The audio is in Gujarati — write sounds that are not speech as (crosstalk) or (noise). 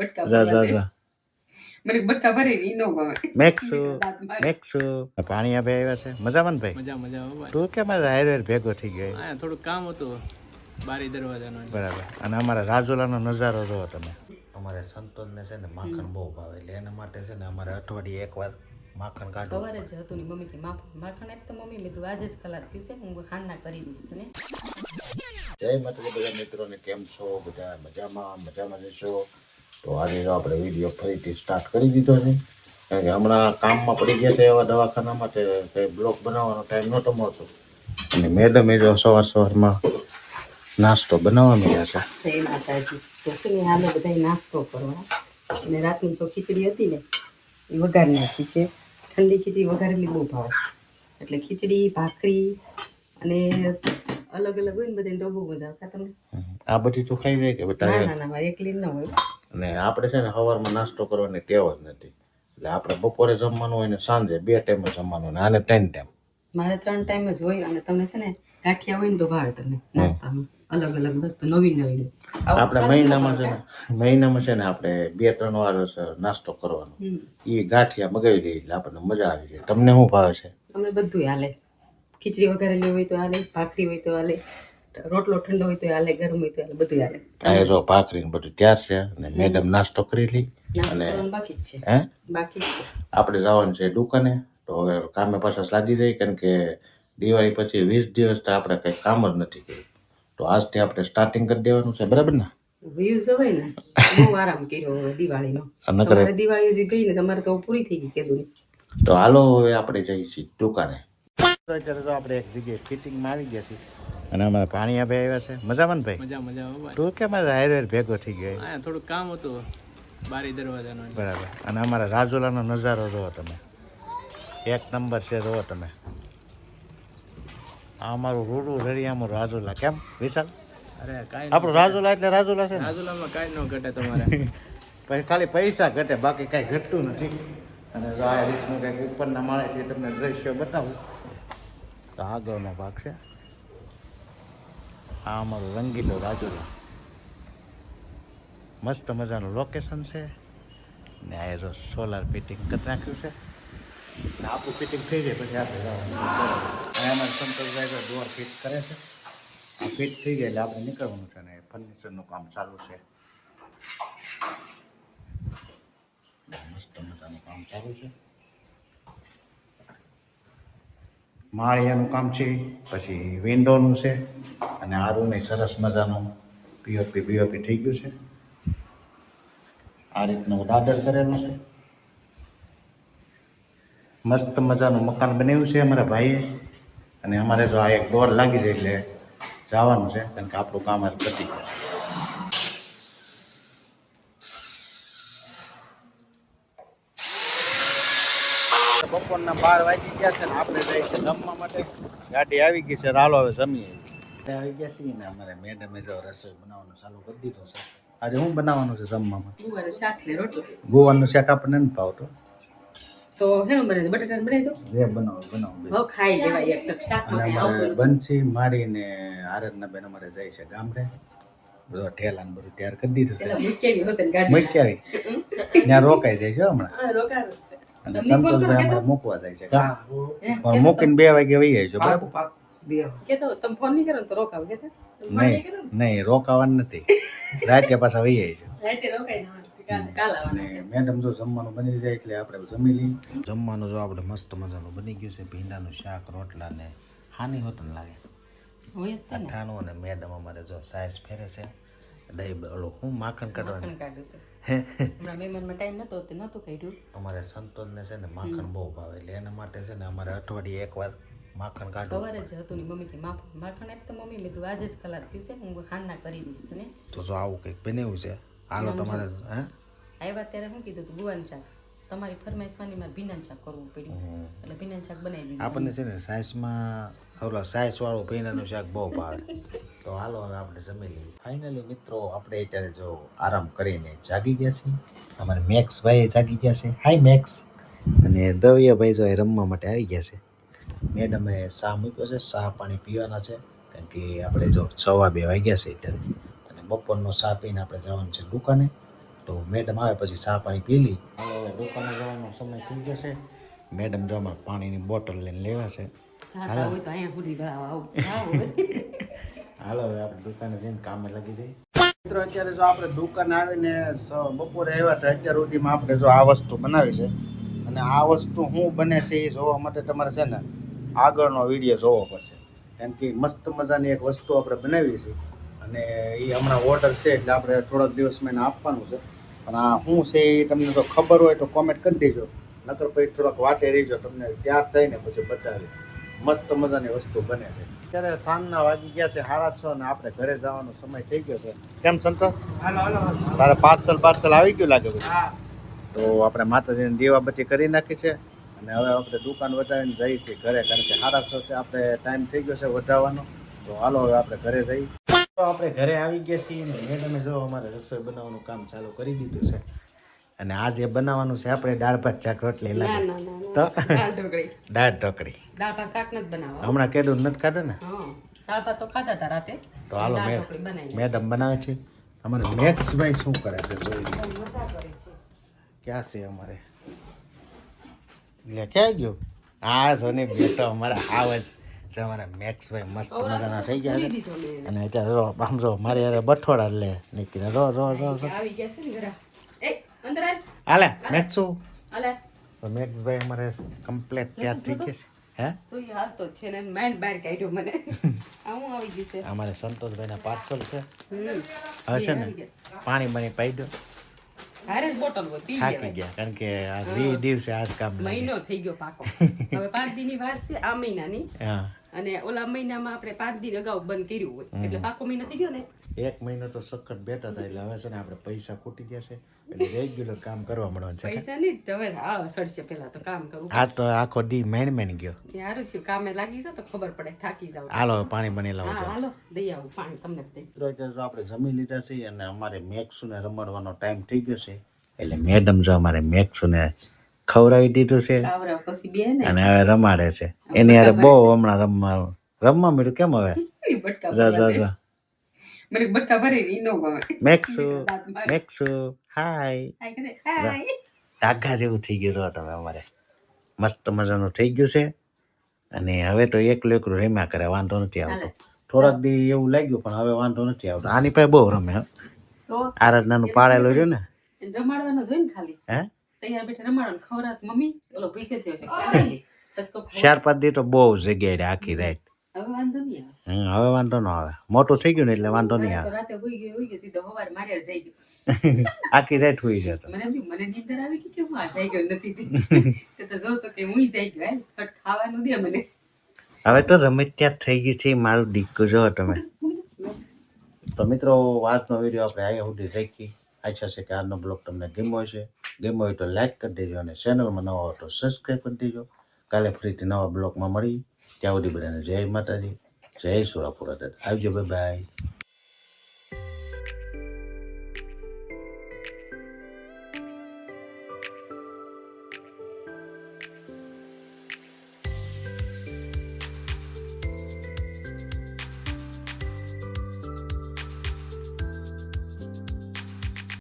બટકા જા જા મને બટકા ભરે ને નો ભાવે મેક્સુ મેક્સુ. પાણી આપે આવ્યા છે. મજામાં ભાઈ? મજા મજા ભાઈ. તું કેમ હારે ભેગો થઈ ગયો? હા થોડું કામ હતું બારી દરવાજાનો બરાબર. અને અમારા રાજુલાનો નજારો જોવો તમે. અમારે સંતોષને છે ને માખણ બહુ ભાવે. એટલે એના માટે છે ને અમારે અઠવાડિયે એકવાર માખણ કાઢો સવારે જ હતું ને મમ્મી કે માખણ આપ તો મમ્મી મેં આજે જ ખલાસ થયું છે હું હાંના કરી દઈશ તને. જય માતાજી બધા મિત્રોને કેમ છો? બધા મજામાં? મજામાં જશો તો આજે તો આપણે વીડિયો ફરીથી સ્ટાર્ટ કરી દીધો છે. કારણ કે હમણાં કામમાં પડી ગયા છે એવા દવાખાનામાં તે કંઈ બ્લોક બનાવવાનો ટાઈમ નહોતો મળતો. અને મેડમે જો સવાર સવારમાં નાસ્તો બનાવવા મળ્યા છે. ને બધા નાસ્તો કરવા. અને રાતની જો ખીચડી હતી ને એ વઘાર નાખી છે. ઠંડી ખીચડી વઘારેલી બહુ ભાવે. એટલે ખીચડી ભાખરી અને અલગ અલગ હોય ને બધાને તો બહુ મજા આવે. તમને? આ બધી તું ખાઈ જાય કે ના બધા ના ના મારે એકલી ન હોય. અને આપણે છે ને સવારમાં નાસ્તો કરવાની ટેવ જ નથી. એટલે આપણે બપોરે જમવાનું હોય ને સાંજે બે ટાઈમે જમવાનું ને આને ત્રણ ટાઈમ મારે ત્રણ ટાઈમ જ હોય અને તમને છે ને ગાંઠિયા હોય ને તો ભાવે તમને નાસ્તામાં. અલગ અલગ વસ્તુ નવી નવી. આપણે મહિનામાં છે ને મહિનામાં છે ને આપણે બે ત્રણ વાર છે નાસ્તો કરવાનો. એ ગાંઠિયા મગાવી દઈએ એટલે આપણને મજા આવી જાય. તમને શું ભાવે છે? તમને બધું હાલે. ખીચડી વઘારેલી હોય તો હાલે ભાખરી હોય તો હાલે. રોટલો ઠંડો હોય તો હાલે ગરમ હોય તો હાલે બધું હાલે. આ જો ભાખરી ને બધું તૈયાર છે અને મેડમ નાસ્તો કરી લી અને બાકી છે. હે? બાકી છે. આપણે જવાનું છે દુકાને તો હવે કામે પાછા લાગી જાય કારણ કે દિવાળી પછી વીસ દિવસ તો આપણે કંઈ કામ જ નથી કર્યું. તો આજથી આપણે સ્ટાર્ટિંગ કરી દેવાનું છે બરાબર ને? વ્યૂઝ હોય ને? બહુ આરામ કર્યો હવે દિવાળીનો. તમારે દિવાળી ગઈ ને તમારે તો પૂરી થઈ ગઈ કીધું તો હાલો હવે આપણે જઈએ છીએ દુકાને. અત્યારે તો આપણે એક જગ્યાએ ફિટિંગમાં આવી ગયા છીએ. અને અમારે પાણી આપે આવ્યા છે. મજામાં ભાઈ? મજા મજા ભાઈ. તું કેમ હારે હારે ભેગો થઈ ગયો? થોડું કામ હતું બારી દરવાજાનો બરાબર. અને અમારા રાજુલાનો નજારો જોવો તમે. એક નંબર છે જોવો તમે. આ અમારું રૂડું રળિયામાં રાજુલા. કેમ? વિશાલ? અરે કાંઈ આપણું રાજુલા એટલે રાજુલા છે રાજુલામાં કાંઈ ન ઘટે તમારે. (laughs) પછી ખાલી પૈસા ઘટે બાકી કાંઈ ઘટતું નથી. અને આ રીતનું કંઈક ઉપરના માળેથી તમને દ્રશ્ય બતાવું. તો આગળનો ભાગ છે. આ અમારો રંગીલો રાજુલા. મસ્ત મજાનું લોકેશન છે. ને આ જો સોલાર ફિટિંગ કરી નાખ્યું છે. આપણું ફિટિંગ થઈ જાય પછી આપણે જવાનું છે અમારે સંતોષભાઈ ડોર ફિટ કરે છે. આ ફિટ થઈ જાય એટલે આપણે નીકળવાનું છે ને ફર્નિચરનું કામ ચાલુ છે. મસ્ત મજાનું કામ ચાલુ છે. માળિયાનું કામ છે, પછી વિન્ડોનું છે, અને આ રૂમ સરસ મજાનું પીઓપી બીઓપી થઈ ગયું છે. આ રીતનું દાદર કરેલું છે. મસ્ત મજાનું મકાન બનાવ્યું છે અમારા ભાઈએ, અને અમારે જો આ એક ડોર લાગી જાય એટલે જવાનું છે, કારણ કે આપણું કામ જ પતી ગયું બપોરના બાર વાગી ગયા છે ને આપણે જાય છે જમવા માટે. ગાડી આવી ગઈ છે રાલો હવે જમીએ. આવી ગયા છીએ ને અમારે મેડમે જો રસોઈ બનાવવાનું ચાલુ કરી દીધું છે. આજે હું બનાવવાનું છે જમવામાં? શાક ને રોટલા. ગોવાનું શાક આપણને નથી ભાવતો. તો હેનું બટાટા બનાવી દો. જે બનાવો બનાવો હવે ખાઈ લેવાય એક ટક શાક અને અમારે બંસી માડીને આરતના બેન અમારે જાય છે ગામડે. બધો ઠેલા ને બધું તૈયાર કરી દીધું છે. પેલા મૂકેલી હોત ને ગાડી. મૂકી આવી. ત્યાં રોકાઈ જાય છે હમણાં. રોકાણ છે. અને સંતોષભાઈ અમારે મૂકવા જાય છે. પણ મૂકીને બે વાગે વહી જાય છે બરાબર? તમે ફોન નહીં કરો તો રોકાવ કેતા. નહીં નહીં રોકાવાનું નથી. રાતે પાછા વહી જાય છે. મેડમ જો જમવાનું બની જાય એટલે આપણે જમી લઈએ. જમવાનું જો આપણે મસ્ત મજાનું બની ગયું છે ભીંડાનું શાક રોટલા ને હાની હોત ને લાગે. અઠાણું અને મેડમ અમારે જો સાઈઝ ફેરે છે. દહીં ઓલું હું માખણ કાઢવાનું? નતું કાઢ્યું. અમારે સંતોષને છે ને માખણ બહુ ભાવે એટલે એના માટે છે ને અમારે અઠવાડિયે એકવાર માખણ કાઢો સવારે જ હતું ને મમ્મી કે માખણ એક તો મમ્મી મેં આજે જ ખલાસ થયું છે હું હાંના કરી દઈશ તને. તો જો આવું કંઈક બનાવ્યું છે. હાલો તમારે હે? આવ્યા ત્યારે શું કીધું તું ગુવાનું શાક. તમારી ફરમાઈશ માની મારે ભીંડાનું શાક કરવું પડ્યું. એટલે ભીંડાનું શાક બનાવી દીધું. આપણને છે ને સાઈસમાં ઓલા સાઈઝ વાળું ભીનાનું શાક બહુ ભાવે. તો હાલો હવે આપણે જમી લઈએ. ફાઇનલી મિત્રો, આપણે અત્યારે જો આરામ કરીને જાગી ગયા છીએ. અમારે મેક્સ ભાઈ જાગી ગયા છે. Hi Max. અને દ્રવ્યભાઈ જો એ રમવા માટે આવી ગયા છે. મેડમે ચા મૂક્યો છે. ચા પાણી પીવાના છે. કારણ કે આપણે જો સવા બે વાગ્યા છે અત્યારે. અને બપોરનો ચા પીને આપણે જવાનું છે દુકાને. તો મેડમ આવે પછી ચા પાણી પી લી. હવે દુકાને જવાનો સમય થઈ ગયો છે. મેડમ જો અમારે પાણીની બોટલ લઈને લેવા છે. હાલો, હવે આપણે દુકાને જઈને કામે લાગી જઈએ મિત્રો, અત્યારે જો આપણે દુકાન આવીને બપોરે આવ્યા હતા, અત્યાર સુધીમાં આપણે જો આ વસ્તુ બનાવી છે. અને આ વસ્તુ શું બને છે એ જોવા માટે તમારે છે ને આગળનો વીડિયો જોવો પડશે. કેમ કે મસ્ત મજાની એક વસ્તુ આપણે બનાવી છે. અને એ હમણાં ઓર્ડર છે એટલે આપણે થોડાક દિવસમાં એને આપવાનું છે. પણ આ શું છે એ તમને જો ખબર હોય તો કોમેન્ટ કરી દેજો. નકર પછી થોડાક વાટે રહીજો તમને, ત્યાર થઈને પછી બતાવી મસ્ત મજાની વસ્તુ બને છે. અત્યારે સાંજના વાગી ગયા છે સાડા છ ને આપણે ઘરે જવાનો સમય થઈ ગયો છે. કેમ સંતોષ તારે પાર્સલ પાર્સલ આવી ગયું લાગે તો આપણે માતાજીને દીવાબત્તી કરી નાખી છે અને હવે આપણે દુકાન વધાવીને જઈએ છીએ ઘરે કારણ કે સાડા છ આપણે ટાઈમ થઈ ગયો છે વધારવાનો. તો હાલો હવે આપણે ઘરે જઈએ. તો આપણે ઘરે આવી ગયા છીએ ને મેડમે જો અમારે રસોઈ બનાવવાનું કામ ચાલુ કરી દીધું છે. અને આજે બનાવવાનું છે આપણે દાળ ભાત શાક રોટલી ના લાગે તો? દાળ ઢોકળી. દાળ ઢોકળી. દાળ ભાત શાક નથી બનાવવા. હમણાં કીધું નથી ખાધા ને? દાળ ભાત તો ખાધા હતા રાતે. તો હાલો મેડમ બનાવે છે. અમારે મેક્સભાઈ શું કરે છે જોઈ ક્યાં છે અમારે? લે ક્યાં ગયો? આ જો ને બેટો અમારે આવે જ અમારે અમારા મેક્સભાઈ મસ્ત મજાના થઈ ગયા અને અત્યારે રો આમ જો મારે યારે બઠોડા લે. નીકળીને રો રો રો આવી ગયા છે ને ઘરે એ અંદર આવ હાલે મેક્સુ આલે તો મેક્સભાઈ અમારે કમ્પ્લીટ તૈયાર થઈ છે. હે? તો યાર તો છે ને માઇન્ડ બહાર કાઢ્યો મને. (laughs) આ હું આવી ગયું છે. અમારે સંતોષભાઈના પાર્સલ છે. હવે છે ને પાણી બની પાઈ હારે બોટલ હોય પી થાકી ગયા કારણ કે આ દિવસે આજ કામ મહિનો થઈ ગયો પાકો. (laughs) હવે પાંચ દિનની વાર છે આ મહિનાની. અને ઓલા મહિનામાં આપણે પાંચ દિન અગાઉ બંધ કર્યું હોય. એટલે પાકો મહિનો થઈ ગયો ને? એક મહિનો તો સખત બેઠા હતા એટલે હવે છે ને આપણે પૈસા ખૂટી ગયા છે એટલે રેગ્યુલર કામ કરવા મળવાનું છે પૈસા નહીં તો હવે આળો સડશે પહેલા તો કામ કરવું આ તો આખો દી મેન મેન ગયો. યારું થયું કામે લાગી છે તો ખબર પડે થાકી જાવ હાલો પાણી બની લાવો હાલો દઈ આવું પાણી તમને દઈ મિત્રો આપણે જમી લીધા છે અને અમારે મેક્સને રમાડવાનો ટાઈમ થઈ ગયો છે. એટલે મેડમ જો અમારે મેક્સને ખવડાવી દીધું છે આવરા પછી બે ને અને હવે રમાડે છે. એની હારે બહુ હમણાં રમવા રમવા મળ્યું કેમ હવે? (laughs) જા જા જા. મને બટકા ભરે ઈ નો ગમે મેક્સુ (laughs) મેક્સુ હાય. હાય જેવું થઈ ગયું છો તમે અમારે. મસ્ત મજાનું થઈ ગયું છે. અને હવે તો એકલું એકલું રમ્યા કરે વાંધો નથી આવતો. થોડાક દી એવું લાગ્યું પણ હવે વાંધો નથી આવતો. આની પાસે બહુ રમે આરાધનાનું પાડેલું રહ્યું ને? રમાડવાનો જોઈ ને ખાલી? હે? તૈયાર બેઠા રમાડવાનું. ખવરાત મમ્મી ઓલો ભીખે થયો છે. ચાર પાંચ દી તો બહુ જગ્યાએ રહે આખી રાત હવે વાંધો નહીં આવે. હવે વાંધો ન આવે. મોટું થઈ ગયું ને એટલે વાંધો નહીં આવે. રાતે હોઈ ગયો હોઈ ગયો સીધો હવાર મારે જઈ ગયો. (laughs) આખી રાત હોઈ ગયો મને એમ મને નીંદર આવી કે હું આ જઈ ગયો નથી તે (laughs) તો જો તો કે હું જઈ ગયો ફટ ખાવાનું દે મને. હવે તો રમે ત્યાં થઈ ગઈ છે મારું દીકું જો તમે. તો મિત્રો આજનો વીડિયો આપણે અહીંયા સુધી રાખી આશા છે કે આજનો બ્લોગ તમને ગમ્યો છે ગમ્યો હોય તો લાઈક કરી દેજો અને ચેનલમાં નવા હોય તો સબસ્ક્રાઈબ કરી દેજો. કાલે ફરીથી નવા બ્લોગમાં મળી ત્યાં સુધી બધાને જય માતાજી જય સોરાપુરા દાદા આવજો બાય બાય